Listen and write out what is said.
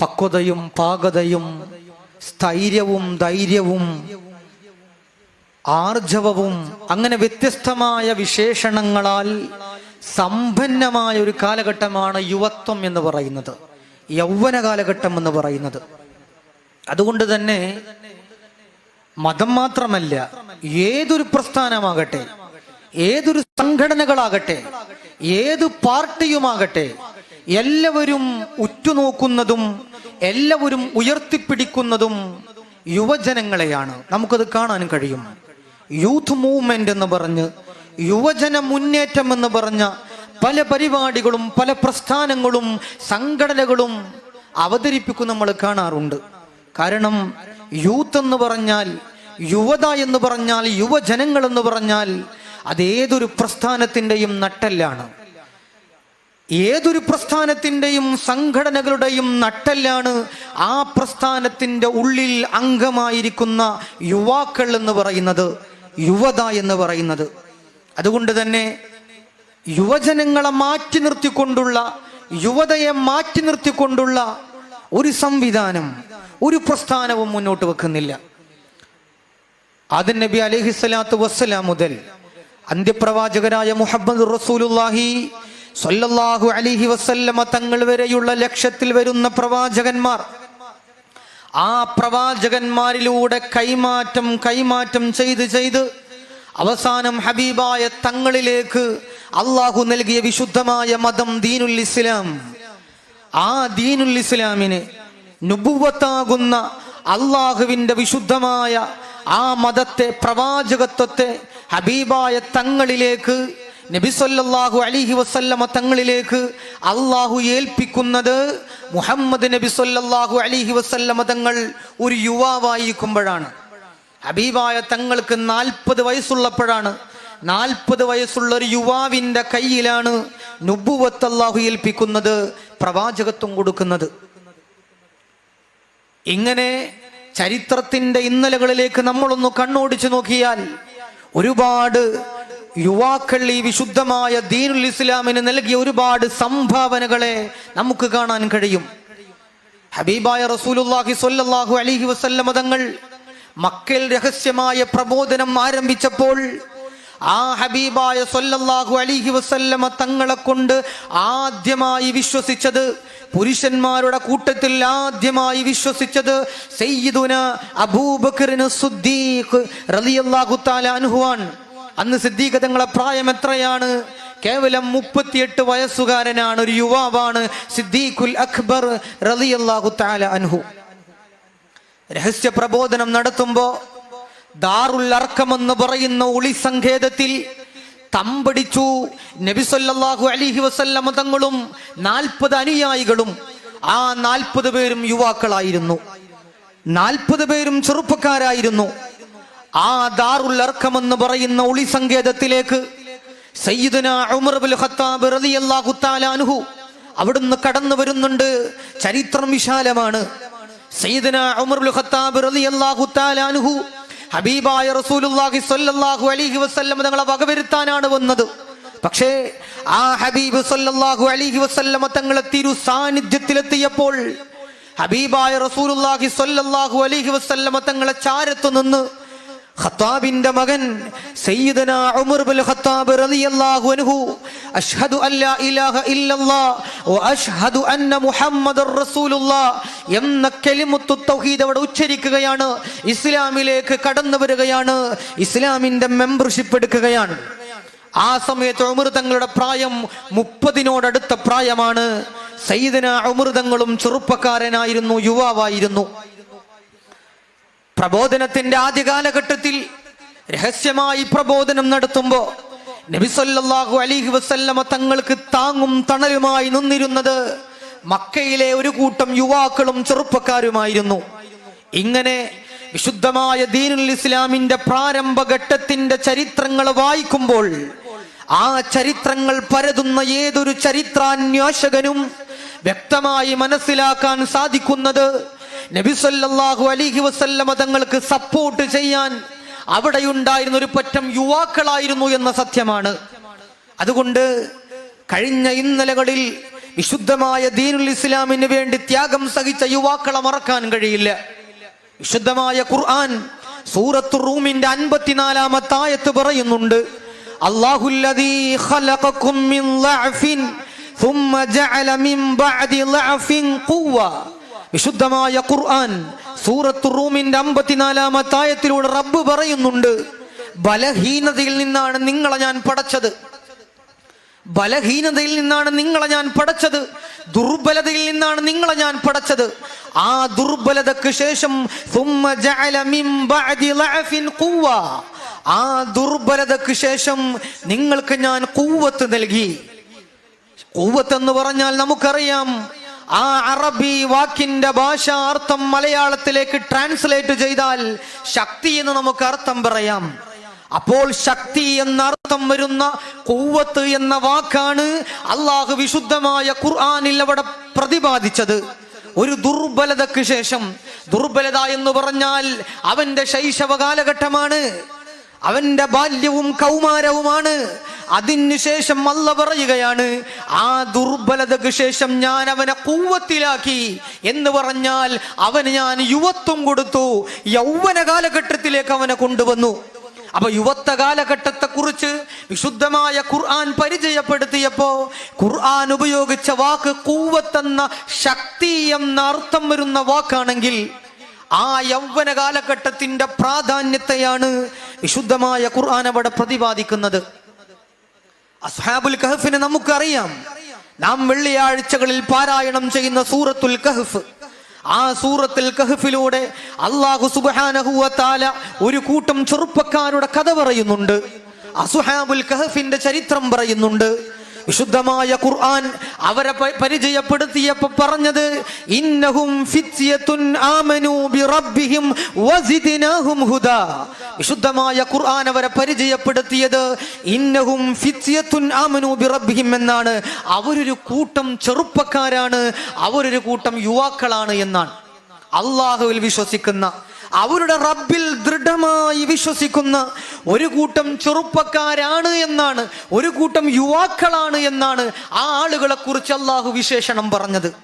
പക്വതയും പാകതയും സ്ഥൈര്യവും ധൈര്യവും ആർജവവും അങ്ങനെ വ്യത്യസ്തമായ വിശേഷണങ്ങളാൽ സമ്പന്നമായ ഒരു കാലഘട്ടമാണ് യുവത്വം എന്ന് പറയുന്നത്. യൗവന കാലഘട്ടം എന്ന് പറയുന്നത്. അതുകൊണ്ട് തന്നെ മതം മാത്രമല്ല ഏതൊരു പ്രസ്ഥാനമാകട്ടെ ഏതൊരു സംഘടനകളാകട്ടെ ഏത് പാർട്ടിയുമാകട്ടെ എല്ലാവരും ഉറ്റുനോക്കുന്നതും എല്ലാവരും ഉയർത്തിപ്പിടിക്കുന്നതും യുവജനങ്ങളെയാണ്. നമുക്കത് കാണാൻ കഴിയും. യൂത്ത് മൂവ്മെന്റ് എന്ന് പറഞ്ഞ് യുവജന മുന്നേറ്റം എന്ന് പറഞ്ഞ പല പരിപാടികളും പല പ്രസ്ഥാനങ്ങളും സംഘടനകളും അവതരിപ്പിക്കും നമ്മൾ കാണാറുണ്ട്. കാരണം യൂത്ത് എന്ന് പറഞ്ഞാൽ യുവത എന്ന് പറഞ്ഞാൽ യുവജനങ്ങൾ എന്ന് പറഞ്ഞാൽ അതേതൊരു പ്രസ്ഥാനത്തിന്റെയും നട്ടെല്ലാണ്. ഏതൊരു പ്രസ്ഥാനത്തിന്റെയും സംഘടനകളുടെയും നട്ടെല്ലാണ് ആ പ്രസ്ഥാനത്തിന്റെ ഉള്ളിൽ അംഗമായിരിക്കുന്ന യുവാക്കൾ എന്ന് പറയുന്നത് യുവത എന്ന് പറയുന്നത്. അതുകൊണ്ട് തന്നെ യുവജനങ്ങളെ മാറ്റി നിർത്തിക്കൊണ്ടുള്ള യുവതയെ മാറ്റി നിർത്തിക്കൊണ്ടുള്ള ഒരു സംവിധാനം ഒരു പ്രസ്ഥാനവും മുന്നോട്ട് വെക്കുന്നില്ല. ആദൻ നബി അലഹിസ്സലാത്തു വസ്സലാം മുതൽ അന്ത്യപ്രവാചകരായ മുഹമ്മദ് റസൂലുല്ലാഹി സ്വല്ലല്ലാഹു അലിഹി വസല്ലമ തങ്ങൾ വരെയുള്ള ലക്ഷ്യത്തിൽ വരുന്ന പ്രവാചകന്മാർ. ആ പ്രവാചകന്മാരിലൂടെ കൈമാറ്റം കൈമാറ്റം ചെയ്ത് ചെയ്ത് അവസാനം ഹബീബായ തങ്ങളിലേക്ക് അള്ളാഹു നൽകിയ വിശുദ്ധമായ മതം ദീനുൽ ഇസ്ലാം. ആ ദീനുൽ ഇസ്ലാമിന് നുബുവത്താകുന്ന അള്ളാഹുവിന്റെ വിശുദ്ധമായ ആ മതത്തെ പ്രവാചകത്വത്തെ ഹബീബായ തങ്ങളിലേക്ക് നബിസൊല്ലാഹു അലിഹി വസല്ലമ തങ്ങളിലേക്ക് അള്ളാഹു ഏൽപ്പിക്കുന്നത് മുഹമ്മദ് നബി സല്ലല്ലാഹു അലിഹി വസല്ലമ തങ്ങൾ ഒരു യുവാവായിരിക്കുമ്പോഴാണ്. ഹബീബായ തങ്ങൾക്ക് നാൽപ്പത് വയസ്സുള്ളപ്പോഴാണ്. നാൽപ്പത് വയസ്സുള്ള ഒരു യുവാവിന്റെ കയ്യിലാണ് നുബുവത്ത് അള്ളാഹു ഏൽപ്പിക്കുന്നത് പ്രവാചകത്വം കൊടുക്കുന്നത്. ഇങ്ങനെ ചരിത്രത്തിന്റെ ഇന്നലകളിലേക്ക് നമ്മളൊന്ന് കണ്ണോടിച്ചു നോക്കിയാൽ ഒരുപാട് യുവാക്കൾ ഈ വിശുദ്ധമായ ദീനുൽ ഇസ്ലാമിന് നൽകിയ ഒരുപാട് സംഭാവനകളെ നമുക്ക് കാണാൻ കഴിയും. ഹബീബായ റസൂലുല്ലാഹി സ്വല്ലല്ലാഹു അലൈഹി വസല്ലമ തങ്ങൾ മക്കയിൽ രഹസ്യമായ പ്രബോധനം ആരംഭിച്ചപ്പോൾ ആ ഹബീബായ സ്വല്ലല്ലാഹു അലൈഹി വസല്ലമ തങ്ങളെ കൊണ്ട് ആദ്യമായി വിശ്വസിച്ചത് പുരുഷന്മാരുടെ കൂട്ടത്തിൽ ആദ്യമായി വിശ്വസിച്ചത് സയ്യിദുന അബൂബക്കറിന് സുദ്ദീഖ് റളിയല്ലാഹു തആല അൻഹുവാൻ അന്ന് സിദ്ദീഖ് തങ്ങളെ പ്രായം എത്രയാണ്? കേവലം മുപ്പത്തിയെട്ട് വയസ്സുകാരനാണ് ഒരു യുവാവാണ് സിദ്ദീഖുൽ അക്ബർ റളിയല്ലാഹു താല അൻഹു. രഹസ്യ പ്രബോധനം നടത്തുമ്പോ ദാറുൽ അർക്കം എന്ന് പറയുന്ന ഒളി സങ്കേതത്തിൽ തമ്പടിച്ചു. നബിസൊല്ലാഹു അലിഹി വസല്ലമ തങ്ങളും നാൽപ്പത് അനുയായികളും ആ നാൽപ്പത് പേരും യുവാക്കളായിരുന്നു. നാൽപ്പത് പേരും ചെറുപ്പക്കാരായിരുന്നു. ആ ദാറുൽ എന്ന് പറയുന്ന ഒളി സങ്കേതത്തിലേക്ക് സയ്യിദുന ഉമർ ബിൻ ഖത്താബ് റളിയല്ലാഹു തആല അൻഹു അവിടുന്ന് കടന്നു വരുന്നുണ്ട്. ചരിത്രം വിശാലമാണ്. സയ്യിദുന ഉമർ ബിൻ ഖത്താബ് റളിയല്ലാഹു തആല അൻഹു ഹബീബായ റസൂലുള്ളാഹി സ്വല്ലല്ലാഹു അലൈഹി വസല്ലം തങ്ങളെ വകവരുത്താനാണ് വന്നത്. പക്ഷേ ആ ഹബീബ് സ്വല്ലല്ലാഹു അലൈഹി വസല്ലമ തങ്ങളെ തിരു സാന്നിധ്യത്തിലെത്തിയപ്പോൾ ഹബീബായ റസൂലുള്ളാഹി സ്വല്ലല്ലാഹു അലൈഹി വസല്ലമ തങ്ങളെ ചാരത്തു നിന്ന് ഖത്താബിന്റെ മകൻ സയ്യിദന ഉമർ ബിൻ ഖത്താബ് റളിയല്ലാഹു അൻഹു. അഷ്ഹദു അല്ലാ ഇലാഹ ഇല്ലല്ലാഹ് വ അഷ്ഹദു അന്ന മുഹമ്മദർ റസൂലുള്ളാഹ് എന്ന കലിമത്തു തൗഹീദ് അവിടെ ഉച്ചരിക്കുകയാണ്. ഇസ്ലാമിലേക്ക് കടന്നു വരികയാണ്. ഇസ്ലാമിന്റെ മെമ്പർഷിപ്പ് എടുക്കുകയാണ്. ആ സമയത്ത് ഉമർ തങ്ങളുടെ പ്രായം മുപ്പതിനോടടുത്ത പ്രായമാണ്. സയ്യിദന ഉമർ തങ്ങളും ചെറുപ്പക്കാരനായിരുന്നു യുവാവായിരുന്നു. പ്രബോധനത്തിന്റെ ആദ്യ കാലഘട്ടത്തിൽ രഹസ്യമായി പ്രബോധനം നടത്തുമ്പോ നബിസൊല്ലാഹു അലിഹി വസല്ലമ തങ്ങൾക്ക് താങ്ങും തണലുമായി നിന്നിരുന്നത് മക്കയിലെ ഒരു കൂട്ടം യുവാക്കളും ചെറുപ്പക്കാരുമായിരുന്നു. ഇങ്ങനെ വിശുദ്ധമായ ദീനുൽ ഇസ്ലാമിന്റെ പ്രാരംഭഘട്ടത്തിന്റെ ചരിത്രങ്ങൾ വായിക്കുമ്പോൾ ആ ചരിത്രങ്ങൾ പരതുന്ന ഏതൊരു ചരിത്രാന്വേഷകനും വ്യക്തമായി മനസ്സിലാക്കാൻ സാധിക്കുന്നത് നബിസല്ലാഹു അലിഹി വസല്ലമ തങ്ങൾക്ക് സപ്പോർട്ട് ചെയ്യാൻ അവിടെയുണ്ടായിരുന്ന ഒരു പറ്റം യുവാക്കളായിരുന്നു എന്ന സത്യമാണ് അതുകൊണ്ട് കഴിഞ്ഞ ഇന്നലകളിൽ വിശുദ്ധമായ ദീനുൽ ഇസ്ലാമിന് വേണ്ടി ത്യാഗം സഹിച്ച യുവാക്കളെ മറക്കാൻ കഴിയില്ല വിശുദ്ധമായ ഖുർആൻ സൂറത്ത് റൂമിന്റെ അൻപത്തിനാലാമത്തെ ആയത്ത് പറയുന്നുണ്ട് അല്ലാഹുല്ലദീ ഖലഖക്കും മിൻ ലഅഫിൻ ثم جعل من بعد ضعف قوة വിശുദ്ധമായ ഖുർആൻ സൂറത്തു റൂമിന്റെ അമ്പത്തിനാലാമത്തെ ആയത്തിലൂടെ റബ്ബ് പറയുന്നുണ്ട് ബലഹീനതയിൽ നിന്നാണ് നിങ്ങളെ ഞാൻ പടച്ചത്. ബലഹീനതയിൽ നിന്നാണ് നിങ്ങളെ ഞാൻ പടച്ചത്. ദുർബലതയിൽ നിന്നാണ് നിങ്ങളെ ഞാൻ പടച്ചത്. ആ ദുർബലതക്ക് ശേഷം ആ ദുർബലതക്ക് ശേഷം നിങ്ങൾക്ക് ഞാൻ കൂവത്ത് നൽകി. കൂവത്ത് എന്ന് പറഞ്ഞാൽ നമുക്കറിയാം ആ അറബി വാക്കിന്റെ ഭാഷാർത്ഥം മലയാളത്തിലേക്ക് ട്രാൻസ്ലേറ്റ് ചെയ്താൽ ശക്തി എന്ന് നമുക്ക് അർത്ഥം പറയാം. അപ്പോൾ ശക്തി എന്നർത്ഥം വരുന്ന കൂവത്ത് എന്ന വാക്കാണ് അള്ളാഹു വിശുദ്ധമായ ഖുർആാനിൽ അവിടെ പ്രതിപാദിച്ചത്. ഒരു ദുർബലതക്ക് ശേഷം ദുർബലത എന്ന് പറഞ്ഞാൽ അവന്റെ ശൈശവ കാലഘട്ടമാണ് അവന്റെ ബാല്യവും കൗമാരവുമാണ്. അതിനുശേഷം അല്ല പറയുകയാണ് ആ ദുർബലതയ്ക്ക് ശേഷം ഞാൻ അവനെ കൂവത്തിലാക്കി എന്ന് പറഞ്ഞാൽ അവന് ഞാൻ യുവത്വം കൊടുത്തു. യൗവന കാലഘട്ടത്തിലേക്ക് അവനെ കൊണ്ടുവന്നു. അപ്പൊ യുവത്വ കാലഘട്ടത്തെ കുറിച്ച് വിശുദ്ധമായ ഖുർആൻ പരിചയപ്പെടുത്തിയപ്പോ ഖുർആൻ ഉപയോഗിച്ച വാക്ക് കൂവത്തെന്ന ശക്തി എന്ന അർത്ഥം വരുന്ന വാക്കാണെങ്കിൽ ആ യൗവന കാലഘട്ടത്തിന്റെ പ്രാധാന്യത്തെയാണ് വിശുദ്ധമായ ഖുർആൻ അവിടെ പ്രതിപാദിക്കുന്നത്. അസ്ഹാബുൽ കഹഫിനെ നമുക്കറിയാം. നാം വെള്ളിയാഴ്ചകളിൽ പാരായണം ചെയ്യുന്ന സൂറത്തുൽ കഹഫ്. ആ സൂറത്തിൽ കഹഫിലൂടെ അള്ളാഹു സുബാനഹുവത്താല ഒരു കൂട്ടം ചെറുപ്പക്കാരുടെ കഥ പറയുന്നുണ്ട്. അസുഹാബുൽ കഹഫിന്റെ ചരിത്രം പറയുന്നുണ്ട്. വിശുദ്ധമായ ഖുർആൻ അവരെ പരിചയപ്പെടുത്തിയപ്പോൾ പരിചയപ്പെടുത്തിയപ്പോ പറഞ്ഞത് ഇന്നഹും ഫിത്യത്തുൻ ആമനു ബിറബ്ബിഹിം വസിദ്നാഹും ഹുദാ. വിശുദ്ധമായ ഖുർആൻ അവരെ പരിചയപ്പെടുത്തിയത് ഇന്നഹും ഫിത്യത്തുൻ ആമനു ബിറബ്ബിഹിം എന്നാണ്. അവരൊരു കൂട്ടം ചെറുപ്പക്കാരാണ് അവരൊരു കൂട്ടം യുവാക്കളാണ് എന്നാണ്. അള്ളാഹുവിൽ വിശ്വസിക്കുന്ന അവരുടെ റബ്ബിൽ ദൃഢമായി വിശ്വസിക്കുന്ന ഒരു കൂട്ടം ചെറുപ്പക്കാരാണ് എന്നാണ് ഒരു കൂട്ടം യുവാക്കളാണ് എന്നാണ് ആ ആളുകളെ കുറിച്ച് അള്ളാഹു വിശേഷണം പറഞ്ഞത്.